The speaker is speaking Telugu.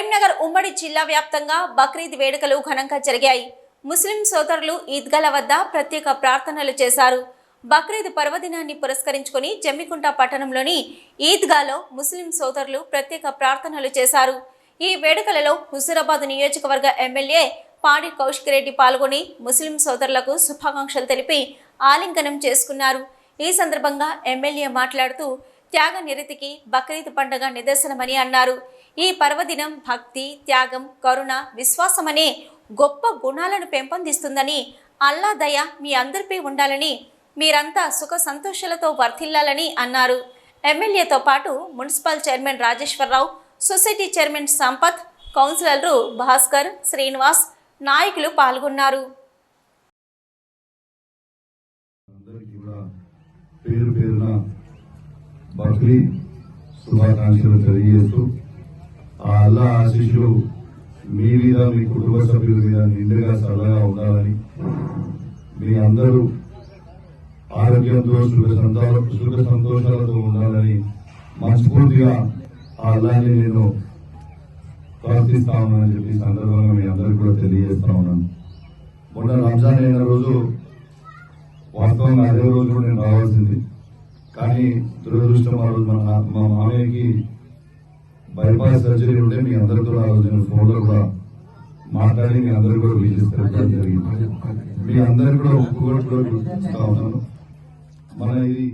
కరీంనగర్ ఉమ్మడి జిల్లా వ్యాప్తంగా బక్రీద్ వేడుకలు ఘనంగా జరిగాయి. ముస్లిం సోదరులు ఈద్గాల వద్ద ప్రత్యేక ప్రార్థనలు చేశారు. బక్రీద్ పర్వదినాన్ని పురస్కరించుకుని జమ్మికుంట పట్టణంలోని ఈద్గాలో ముస్లిం సోదరులు ప్రత్యేక ప్రార్థనలు చేశారు. ఈ వేడుకలలో హుజూరాబాద్ నియోజకవర్గ ఎమ్మెల్యే పాడి కౌశిక్ రెడ్డి పాల్గొని ముస్లిం సోదరులకు శుభాకాంక్షలు తెలిపి ఆలింగనం చేసుకున్నారు. ఈ సందర్భంగా ఎమ్మెల్యే మాట్లాడుతూ త్యాగ నిరతికి బక్రీద్ పండుగ నిదర్శనమని అన్నారు. ఈ పర్వదినం భక్తి త్యాగం కరుణ విశ్వాసమనే గొప్ప గుణాలను పెంపొందిస్తుందని అల్లా దయ మీ అందరిపై ఉండాలని మీరంతా సుఖ సంతోషాలతో వర్ధిల్లాలని అన్నారు. ఎమ్మెల్యేతో పాటు municipal chairman Rajeshwara Rao society chairman Sampath కౌన్సిలర్లు భాస్కర్ శ్రీనివాస్ నాయకులు పాల్గొన్నారు. పేరు పేరున బక్రీ శుభాకాంక్షలు తెలియజేస్తూ ఆ అల్లా ఆశీస్సులు మీ మీద మీ కుటుంబ సభ్యుల మీద నిండుగా సరళగా ఉండాలని మీ అందరూ ఆరోగ్యంతో సుఖ సుఖ సంతోషాలతో ఉండాలని మనస్ఫూర్తిగా ఆ అల్లాని నేను ప్రార్థిస్తా ఉన్నానని చెప్పి సందర్భంగా మీ అందరికీ కూడా తెలియజేస్తా ఉన్నాను. మొన్న రంజాన్ అయిన రోజు వాస్తవంగా అదే రోజు కూడా నేను రావాల్సింది. కానీ దురదృష్టం ఆ రోజు మన మా మామయ్యకి బైపాస్ సర్జరీ ఉంటే మీ అందరితో ఆ రోజు నేను ఫోన్లో కూడా మాట్లాడి మీ అందరూ కూడా పెట్టడం జరిగింది మీ అందరు కూడా ఒప్పుకోవడం కూడా మన ఇది